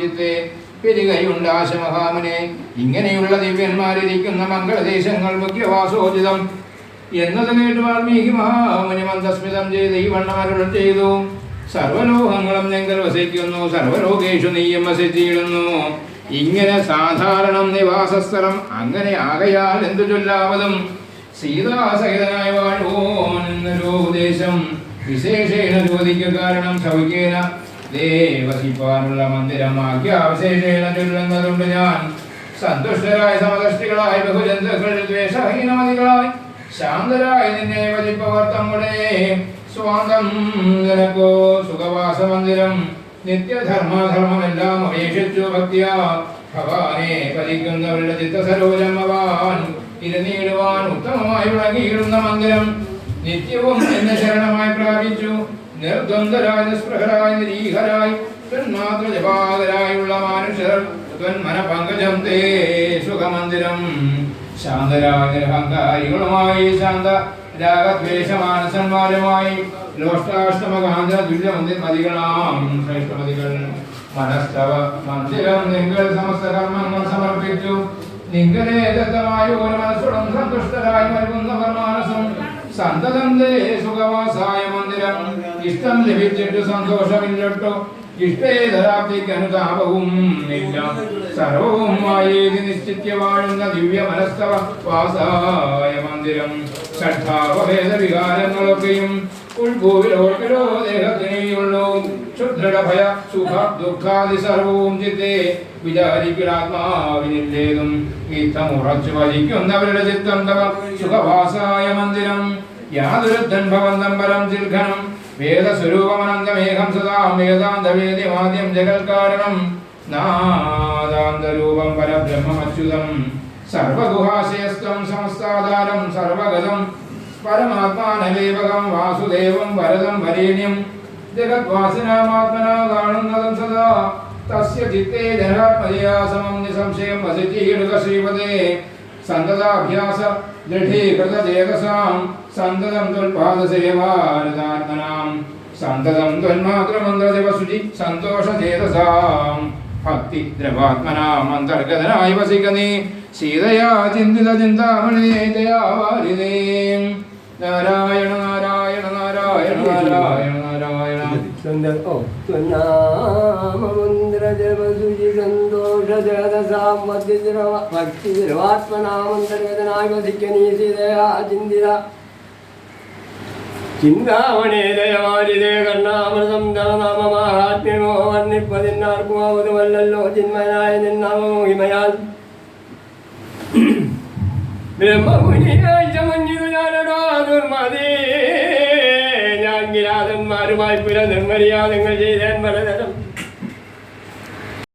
ചിത്തെ പെരുകയുണ്ട് ഇങ്ങനെയുള്ള ദിവ്യന്മാരിരിക്കുന്ന മംഗളദേശങ്ങൾ മുഖ്യവാസോചിതം. എന്നത് കേട്ട് വാൽമീകി മഹാമുനി മന്ദസ്മിതം ചെയ്ത് ഈ വണ്ണമരുളം ചെയ്തു. സർവലോഹങ്ങളും നിങ്ങൾ വസിക്കുന്നു സർവലോകേഷു നീയും വസിച്ചിടുന്നു. ഇങ്ങനെ സാധാരണം നിവാസസ്ഥലം അങ്ങനെ ആകയാൽ എന്തു ചൊല്ലാവതും സീതാസഹിതനായ വാഴോ എന്നൊരു ഉപദേശം വിശേഷേണ ചോദിക്കുക കാരണം സൗഖ്യേന ദേവസിപ്പാനുള്ള മന്ദിരമാക്കി അവശേഷേണ ചൊല്ലുന്നതുണ്ട് ഞാൻ. സന്തുഷ്ടരായ സമദൃഷ്ടികളായ ബഹുജന്തുക്കളിൽ ദ്വേഷഹീനമതികളായി. ശാന്തരായി നിന്നെ വചിപ്പവർ തമ്മുടെ. സ്വാന്തം നിനക്കോ സുഖവാസ മന്ദിരം. നിത്യധർമ്മധർമ്മമെല്ലാം അപേക്ഷിച്ചു ഭക്തിയ. ഭഗവാനെ പതിക്കുന്നവരുടെ ചിത്തസരോജം ഭവാൻ ഇരുന്നീടുവാൻ ഉത്തമമായി വിളങ്ങിയിടുന്ന മന്ദിരം. നിത്യവും എന്നെ ശരണമായി പ്രാപിച്ചു. നിർദ്വന്ദ്വരായ നിസ്പൃഹരായ നിരീഹരായി തന്മാത്ര ജപാതരായുള്ള മനുഷ്യർ ത്വന്മന പങ്കജം തേ സുഖമന്ദിരം. ശാന്തരായ നിരഹങ്കാരികളുമായി ശാന്ത രാഗദ്വേഷമാനസന്മാരുമായി ലോഷ്ടാഷ്ടമകാന്ത തുല്യമന്ദിർ മതികളാം ശ്രേഷ്ഠമതികൾ. മനസ്തവ മന്ദിരം നിങ്ങൾ സമസ്ത കർമ്മങ്ങൾ സമർപ്പിച്ചു. നിങ്ങളെ ദത്തമായ ഒരു മനസ്സുടം സന്തുഷ്ടരായി നൽകുന്നവർ മാനസം സന്തതം ദേ സുഖവാസായ മന്ദിരം. ഇഷ്ടം ലഭിച്ചിട്ട് സന്തോഷമില്ലട്ടോ. ഇഷ്ടേതരാപ്തിക്ക് അനുതാപവും ഇല്ല. സർവവുമായി നിശ്ചിത്യ വാഴുന്ന ദിവ്യ മനസ്തവ വാസായ മന്ദിരം. ഷഡ്ഭാവഭേദ വികാരങ്ങളൊക്കെയും ഉൾഭൂവിലോർക്കിലോ ദേഹത്തിനെയുള്ളൂ ക്ഷുദ്രട ഭയ സുഖ ദുഃഖാദി സർവവും ചിത്തെ. വിചാരിക്കലാത്മാവിനില്ലേതും ഇത്തം ഉറച്ചു വഹിക്കുന്നവരുടെ ചിത്തം തവ സുഖവാസായ മന്ദിരം. യാതൊരുദ്ധൻ ഭവന്തം പരം ദീർഘനം വേദസ്വരൂപമനന്തമേഘം സദാം വേദാന്തവേദ്യമാദ്യം ജഗൽകാരണം. നാദാന്തരൂപം പരബ്രഹ്മമച്യുതം. സർവഗുഹാശയസ്തം സമസ്താധാരം സർവഗതം പരമാത്മാനവേവകം വാസുദേവം വരദം വരേണ്യം. ജഗദ്വാസിനാമാത്മനാ കാണുന്നതും സദാ. തസ്യ ചിത്തേ ജനാത്മജയാ സമം നിസംശയം വസിച്ചീടുക ശ്രീപദേ. സന്തതാഭ്യാസ ദൃഢീകൃത ചേതസാം സന്തതം ത്വൽപാദസേവാരതാത്മനാം സന്തതം ത്വന്മാത്രമന്ത്രദിവസുചി സന്തോഷ ചേതസാം ഭക്തി ദ്രവാത്മനാം അന്തർഗതനായി വസിക്കുന്നേ. സീതയാ ചിന്തിത ചിന്താമണി ദയാവാരിതേ. നാരായണ നാരായണ നാരായണ നാരായണ നാരായണ. ചിന്താമണേതയമാരിതേ കർണാമൃതം നിന്നാമോ ഹിമയാൽ ഞാനടോ ഞാൻ കിരാതന്മാരുമായി പുര നിങ്ങൾ ചെയ്തേൻ പലതരം